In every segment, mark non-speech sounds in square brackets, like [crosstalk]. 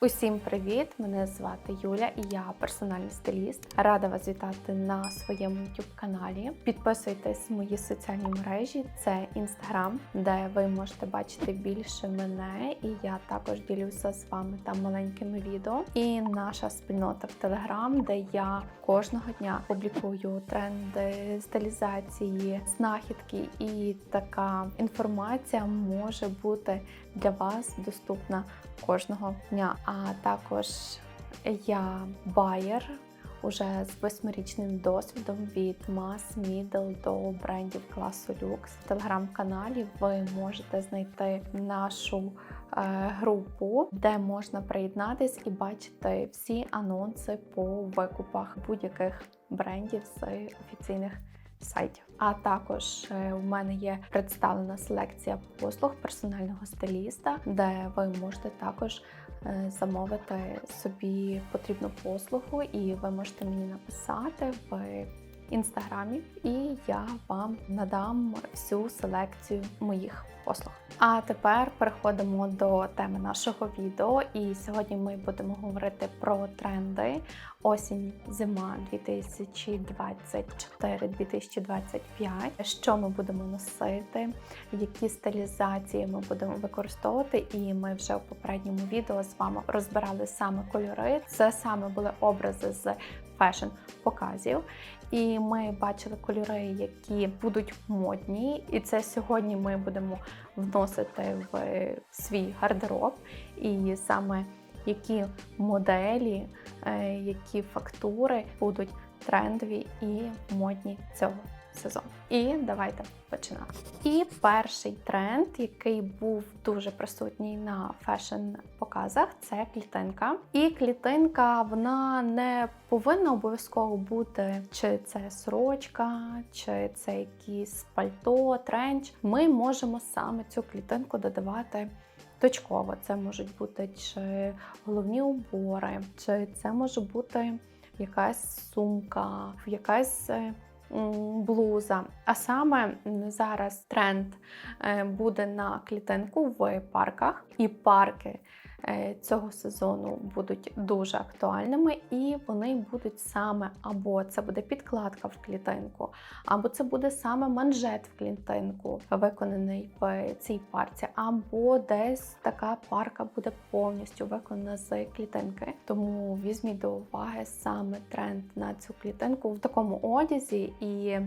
Усім привіт! Мене звати Юля і я персональний стиліст. Рада вас вітати на своєму youtube каналі. Підписуйтесь в мої соціальні мережі, це інстаграм, де ви можете бачити більше мене, і я також ділюся з вами там маленькими відео. І наша спільнота в Телеграм, де я кожного дня публікую тренди, стилізації, знахідки, і така інформація може бути для вас доступна кожного дня. А також я байер уже з восьмирічним досвідом від мас мідл до брендів класу люкс. В телеграм-каналі ви можете знайти нашу е, групу, де можна приєднатись і бачити всі анонси по викупах будь-яких брендів з офіційних сайтів. А також е, у мене є представлена селекція послуг персонального стиліста, де ви можете також е, замовити собі потрібну послугу, і ви можете мені написати в інстаграмі, і я вам надам всю селекцію моїх послуг. А тепер переходимо до теми нашого відео. І сьогодні ми будемо говорити про тренди осінь, зима 2024-2025. Що ми будемо носити, які стилізації ми будемо використовувати. І ми вже в попередньому відео з вами розбирали саме кольори. Це саме були образи з фешн показів. І ми бачили кольори, які будуть модні. І це сьогодні ми будемо вносити в свій гардероб. І саме які моделі, е, які фактури будуть трендові і модні цього сезону. І давайте починати. І перший тренд, який був дуже присутній на фешн-показах, це клітинка. І клітинка вона не повинна обов'язково бути, чи це сорочка, чи це якийсь пальто, тренч. Ми можемо саме цю клітинку додавати. Точково це можуть бути чи головні убори, чи це може бути якась сумка, якась е, блуза. А саме зараз тренд е, буде на клітинку в парках, і парки цього сезону будуть дуже актуальними, і вони будуть саме або це буде підкладка в клітинку, або це буде саме манжет в клітинку, виконаний в цій парці, або десь така парка буде повністю виконана з клітинки. Тому візьміть до уваги саме тренд на цю клітинку в такому одязі і.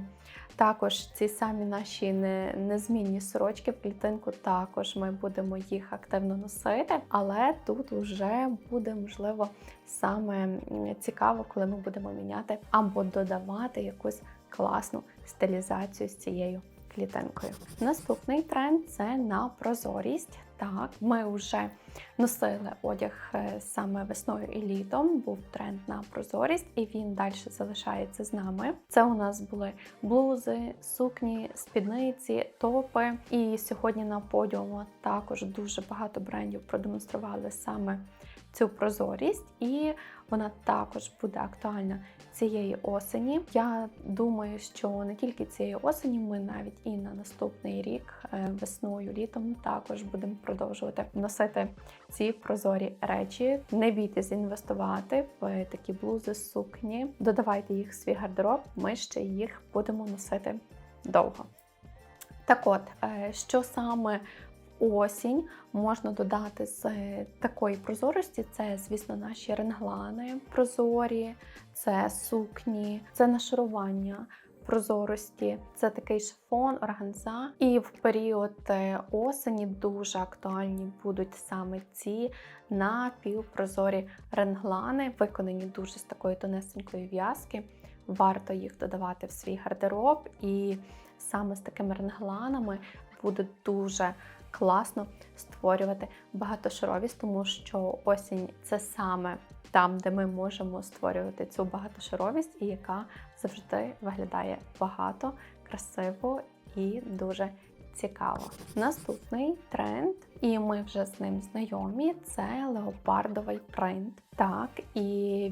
Також ці самі наші незмінні сорочки в клітинку, також ми будемо їх активно носити, але тут вже буде можливо саме цікаво, коли ми будемо міняти або додавати якусь класну стилізацію з цією клітинкою. Наступний тренд це на прозорість. Так, ми вже носили одяг е, саме весною і літом. Був тренд на прозорість, і він далі залишається з нами. Це у нас були блузи, сукні, спідниці, топи. І сьогодні на подіуму також дуже багато брендів продемонстрували саме цю прозорість, і вона також буде актуальна цієї осені. Я думаю, що не тільки цієї осені, ми навіть і на наступний рік, е, весною, літом, також будемо продовжувати носити ці прозорі речі. Не бійтесь інвестувати в такі блузи, сукні. Додавайте їх в свій гардероб, ми ще їх будемо носити довго. Так от, е, що саме осінь можна додати з такої прозорості. Це, звісно, наші ренглани прозорі, це сукні, це нашарування. Прозорості, це такий шифон, органза. І в період е, осені дуже актуальні будуть саме ці напівпрозорі ренглани, виконані дуже з такої тонесенької в'язки. Варто їх додавати в свій гардероб, і саме з такими ренгланами буде дуже класно створювати багатошаровість, тому що осінь це саме там, де ми можемо створювати цю багатошаровість, і яка завжди виглядає багато, красиво і дуже цікаво. Наступний тренд, і ми вже з ним знайомі, це леопардовий принт. Так, і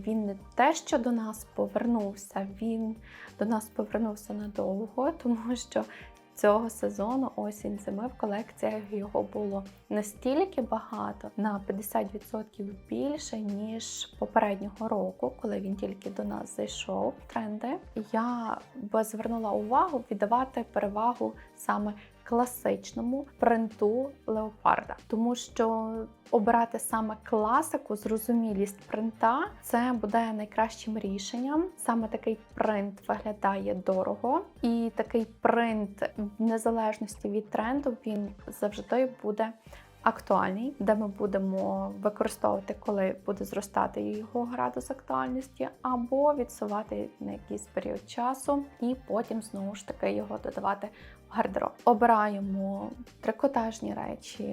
він не те, що до нас повернувся, він до нас повернувся надовго, [laughs] тому що цього сезону осінь зими в колекціях його було настільки багато на 50% більше ніж попереднього року, коли він тільки до нас зайшов. Тренди я би звернула увагу віддавати перевагу саме класичному принту леопарда, тому що обирати саме класику, зрозумілість принта це буде найкращим рішенням. Саме такий принт виглядає дорого, і такий принт, в незалежності від тренду, він завжди буде. Актуальний, де ми будемо використовувати, коли буде зростати його градус актуальності, або відсувати на якийсь період часу, і потім знову ж таки його додавати гардероб. Обираємо трикотажні речі,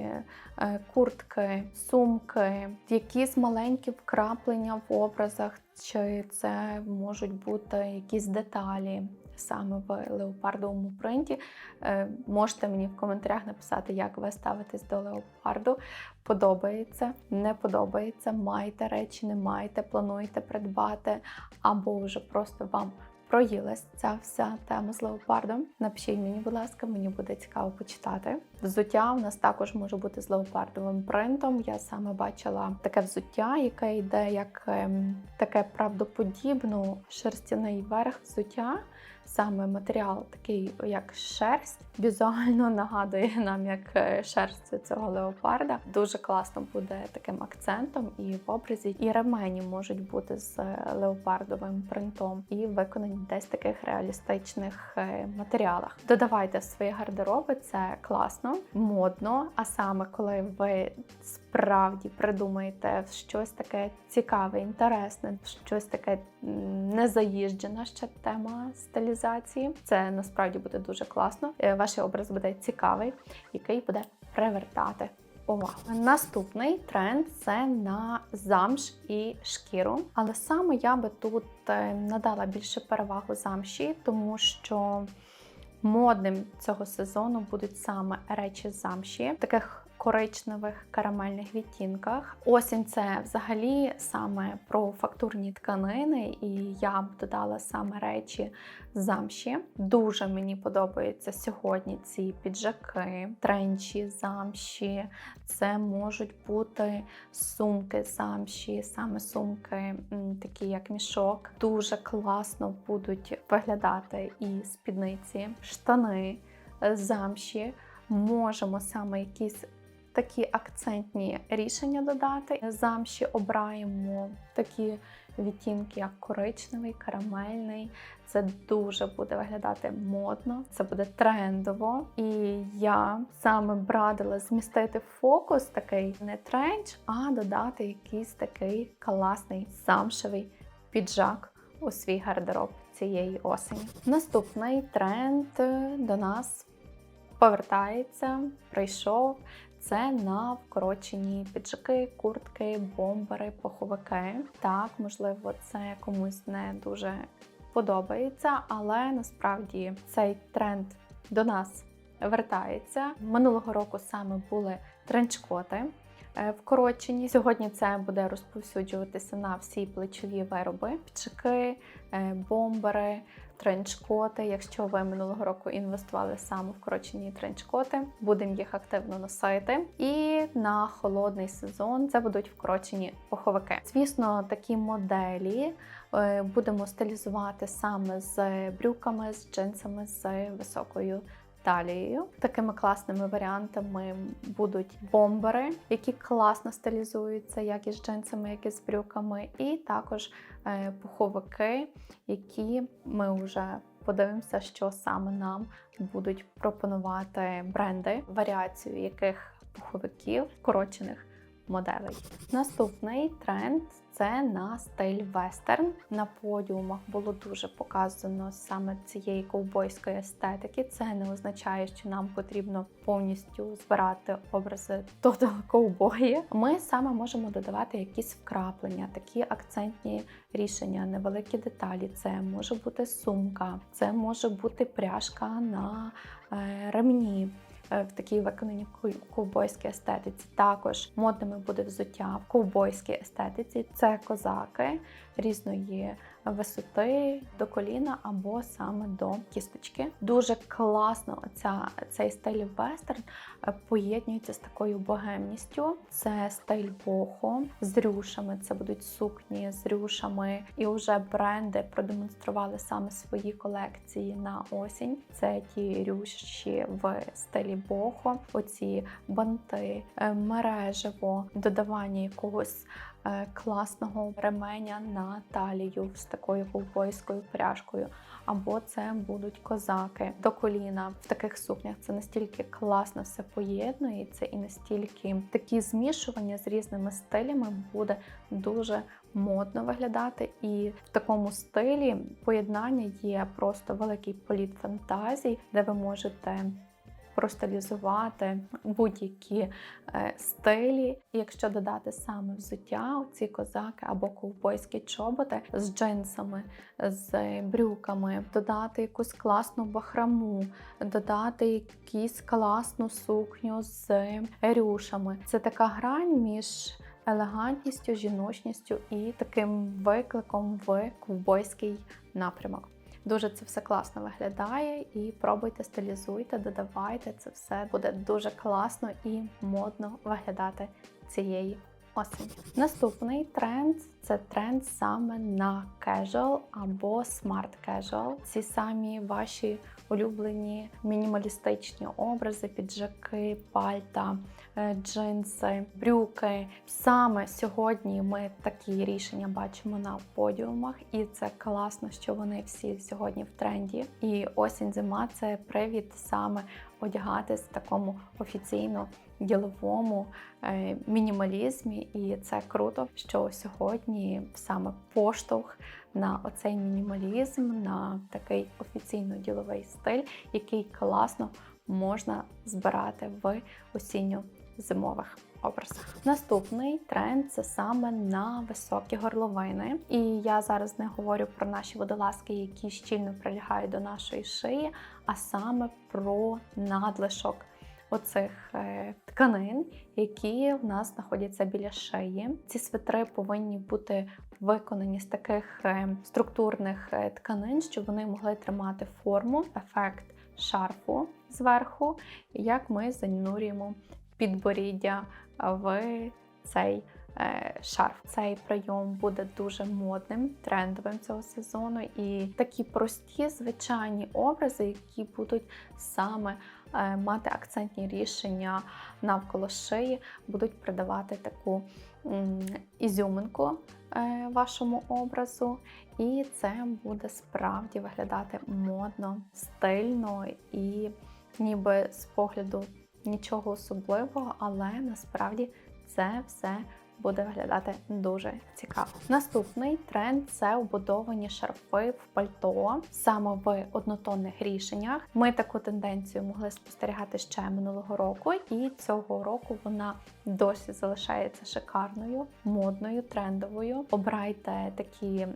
е, куртки, сумки, якісь маленькі вкраплення в образах, чи це можуть бути якісь деталі. Саме в леопардовому принті. Е, Можете мені в коментарях написати, як ви ставитесь до леопарду. Подобається, не подобається, маєте речі, не маєте, плануєте придбати, або вже просто вам проїлась ця вся тема з леопардом. Напишіть мені, будь ласка, мені буде цікаво почитати. Взуття у нас також може бути з леопардовим принтом. Я саме бачила таке взуття, яке йде як ем, таке правдоподібно шерстяний верх взуття. Саме матеріал такий, як шерсть, візуально нагадує нам як е, шерсть цього леопарда. Дуже класно буде таким акцентом і в образі. І ремені можуть бути з леопардовим принтом і виконані десь таких реалістичних е, матеріалах. Додавайте свої гардероби, це класно, модно. А саме коли ви справді придумаєте щось таке цікаве, інтересне, щось таке незаїжджена ще тема стилізації. Це насправді буде дуже класно. Е, Ваш образ буде цікавий, який буде привертати увагу. Наступний тренд це на замш і шкіру. Але саме я би тут е, надала більше перевагу замші, тому що модним цього сезону будуть саме речі замші, таких коричневих карамельних відтінках. Осінь це взагалі саме про фактурні тканини, і я б додала саме речі замші. Дуже мені подобаються сьогодні ці піджаки, тренчі замші. Це можуть бути сумки замші, саме сумки, такі як мішок. Дуже класно будуть виглядати і спідниці, штани е, замші. Можемо саме якісь такі акцентні рішення додати. Замші обираємо такі відтінки, як коричневий, карамельний. Це дуже буде виглядати модно, це буде трендово. І я саме б радила змістити фокус такий не тренч, а додати якийсь такий класний замшевий піджак у свій гардероб цієї осені. Наступний тренд до нас повертається, прийшов. Це на вкорочені піджаки, куртки, бомбери, поховики. Так, можливо, це комусь не дуже подобається, але насправді цей тренд до нас вертається. Минулого року саме були тренчкоти е, вкорочені. Сьогодні це буде розповсюджуватися на всі плечові вироби, піджаки, е, бомбери тренчкоти. Якщо ви минулого року інвестували саме в вкорочені тренчкоти, будемо їх активно носити. І на холодний сезон це будуть вкорочені поховики. Звісно, такі моделі е, будемо стилізувати саме з брюками, з джинсами, з високою. Талією. Такими класними варіантами будуть бомбери, які класно стилізуються, як із джинсами, як і з брюками, і також е, пуховики, які ми вже подивимося, що саме нам будуть пропонувати бренди, варіацію яких пуховиків вкорочених моделей. Наступний тренд це на стиль вестерн. На подіумах було дуже показано саме цієї ковбойської естетики. Це не означає, що нам потрібно повністю збирати образи Total ковбої. Ми саме можемо додавати якісь вкраплення, такі акцентні рішення, невеликі деталі. Це може бути сумка, це може бути пряжка на е, ремні. Е, в такій виконанні ковбойській естетиці. Також модними буде взуття в ковбойській естетиці. Це козаки різної висоти до коліна або саме до кісточки. Дуже класно оця, цей стиль вестерн е, поєднується з такою богемністю. Це стиль бохо з рюшами. Це будуть сукні з рюшами, і вже бренди продемонстрували саме свої колекції на осінь. Це ті рюші в стилі бохо, оці банти, е, мережево, додавання якогось е, класного ременя на талію з такою ковбойською пряжкою. Або це будуть козаки до коліна в таких сукнях. Це настільки класно все поєднується, і настільки такі змішування з різними стилями буде дуже модно виглядати. І в такому стилі поєднання є просто великий політ фантазій, де ви можете простилізувати будь-які е, стилі. Якщо додати саме взуття, ці козаки або ковбойські чоботи з джинсами, з брюками, додати якусь класну бахраму, додати якусь класну сукню з рюшами. Це така грань між елегантністю, жіночністю і таким викликом в ковбойський напрямок. Дуже це все класно виглядає, і пробуйте, стилізуйте, додавайте це все буде дуже класно і модно виглядати цієї осені. Наступний тренд це тренд саме на casual або smart casual. Ці самі ваші улюблені мінімалістичні образи, піджаки, пальта, е, джинси, брюки. Саме сьогодні ми такі рішення бачимо на подіумах, і це класно, що вони всі сьогодні в тренді. І осінь зима це привід саме одягатись в такому офіційно діловому е, мінімалізмі, і це круто, що сьогодні саме поштовх на оцей мінімалізм, на такий офіційно-діловий стиль, який класно можна збирати в осінньо-зимових образах. Наступний тренд це саме на високі горловини. І я зараз не говорю про наші водолазки, які щільно прилягають до нашої шиї, а саме про надлишок оцих е, тканин, які в нас знаходяться біля шиї. Ці свитри повинні бути виконані з таких е, структурних е, тканин, щоб вони могли тримати форму, ефект шарфу зверху, як ми занурюємо підборіддя в цей шарф. Цей прийом буде дуже модним, трендовим цього сезону. І такі прості звичайні образи, які будуть саме мати акцентні рішення навколо шиї, будуть придавати таку ізюминку е, вашому образу, і це буде справді виглядати модно, стильно і ніби з погляду нічого особливого, але насправді це все буде виглядати дуже цікаво. Наступний тренд це убудовані шарфи в пальто, саме в однотонних рішеннях. Ми таку тенденцію могли спостерігати ще минулого року, і цього року вона досі залишається шикарною, модною, трендовою. Обирайте такі.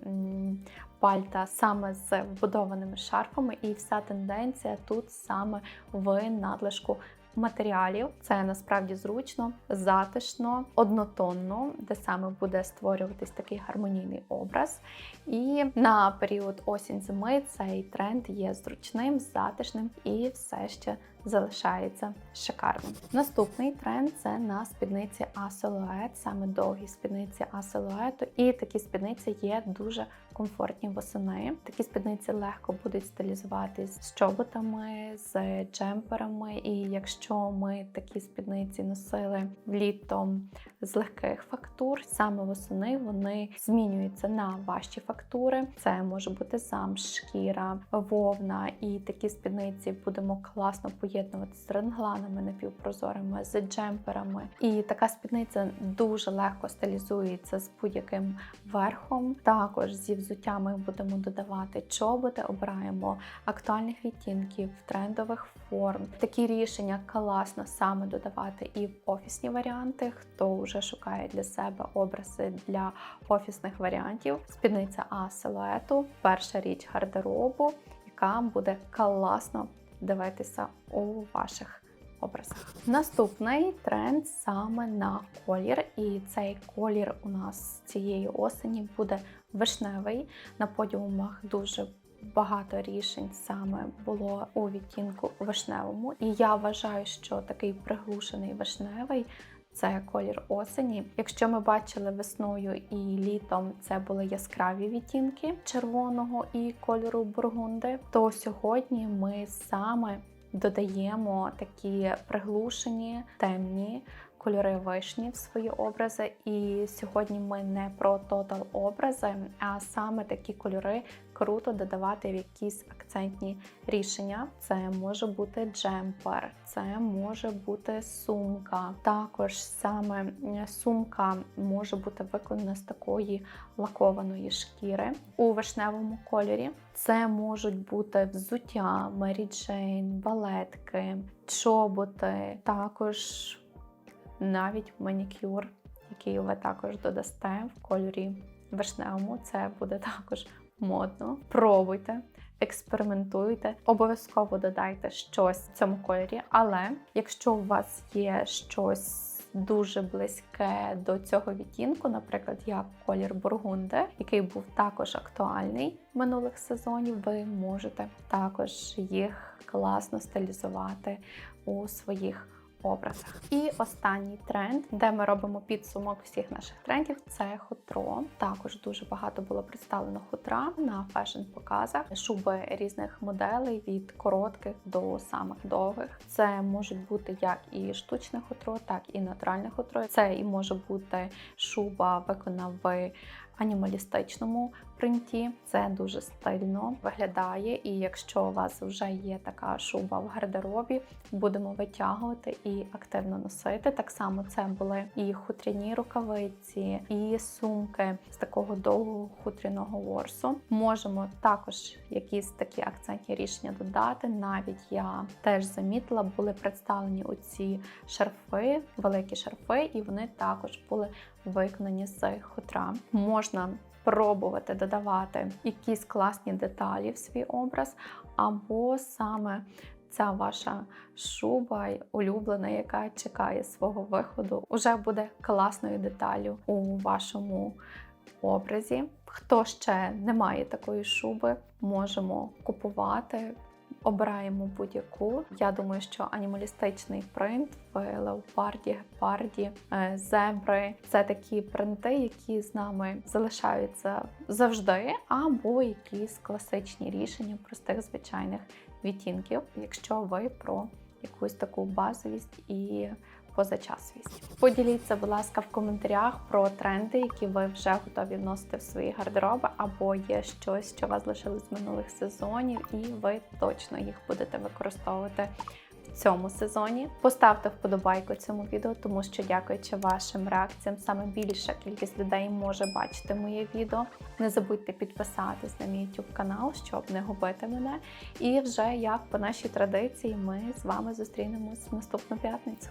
Пальта саме з вбудованими шарфами, і вся тенденція тут саме в надлишку матеріалів. Це насправді зручно, затишно, однотонно, де саме буде створюватись такий гармонійний образ. І на період осінь-зими цей тренд є зручним, затишним і все ще залишається шикарним. Наступний тренд це на спідниці А-силует, саме довгі спідниці А-силуету. І такі спідниці є дуже комфортні восени. Такі спідниці легко будуть стилізуватись з чоботами, з джемперами. І якщо ми такі спідниці носили влітом з легких фактур, саме восени вони змінюються на важчі фактури. Це може бути замш, шкіра, вовна, і такі спідниці будемо класно поєднувати з ренгланами напівпрозорими, з джемперами. І така спідниця дуже легко стилізується з будь-яким верхом. Також зі взуття ми будемо додавати чоботи, обираємо актуальних відтінків, трендових форм. Такі рішення класно саме додавати і в офісні варіанти. Хто вже шукає для себе образи для офісних варіантів. Спідниця А силуету, перша річ гардеробу, яка буде класно дивитися у ваших образах. Наступний тренд саме на колір, і цей колір у нас цієї осені буде вишневий. На подіумах дуже багато рішень саме було у відтінку вишневому. І я вважаю, що такий приглушений вишневий. Це колір осені. Якщо ми бачили весною і літом це були яскраві відтінки червоного і кольору бургунди, то сьогодні ми саме додаємо такі приглушені темні кольори вишні в свої образи. І сьогодні ми не про тотал образи, а саме такі кольори круто додавати в якісь акцентні рішення. Це може бути джемпер, це може бути сумка. Також саме сумка може бути виконана з такої лакованої шкіри у вишневому кольорі. Це можуть бути взуття, Мері Джейн, балетки, чоботи, також навіть манікюр, який ви також додасте в кольорі вишневому. Це буде також модно. Пробуйте. Експериментуйте, обов'язково додайте щось в цьому кольорі. Але якщо у вас є щось дуже близьке до цього відтінку, наприклад, як колір бургунди, який був також актуальний минулих сезонів, ви можете також їх класно стилізувати у своїх образах. І останній тренд, де ми робимо підсумок всіх наших трендів, це хутро. Також дуже багато було представлено хутра на фешн-показах, шуби різних моделей від коротких до самих довгих. Це можуть бути як і штучне хутро, так і натуральне хутро. Це і може бути шуба виконана в анімалістичному принті. Це дуже стильно виглядає. І якщо у вас вже є така шуба в гардеробі, будемо витягувати і активно носити. Так само це були і хутряні рукавиці, і сумки з такого довгого хутряного ворсу. Можемо також якісь такі акцентні рішення додати. Навіть я теж замітила, були представлені оці шарфи, великі шарфи, і вони також були виконані з хутра. Можна пробувати додавати якісь класні деталі в свій образ, або саме ця ваша шуба улюблена, яка чекає свого виходу, уже буде класною деталю у вашому образі. Хто ще не має такої шуби, можемо купувати. Обираємо будь-яку. Я думаю, що анімалістичний принт в леопарді, гепарді, е, зебри це такі принти, які з нами залишаються завжди, або якісь класичні рішення простих звичайних відтінків, якщо ви про якусь таку базовість і позачасовість. Поділіться, будь ласка, в коментарях про тренди, які ви вже готові вносити в свої гардероби, або є щось, що вас лишили з минулих сезонів, і ви точно їх будете використовувати. Цьому сезоні поставте вподобайку цьому відео, тому що, дякуючи вашим реакціям, саме більша кількість людей може бачити моє відео. Не забудьте підписатись на мій YouTube канал, щоб не губити мене. І вже як по нашій традиції, ми з вами зустрінемось наступну п'ятницю.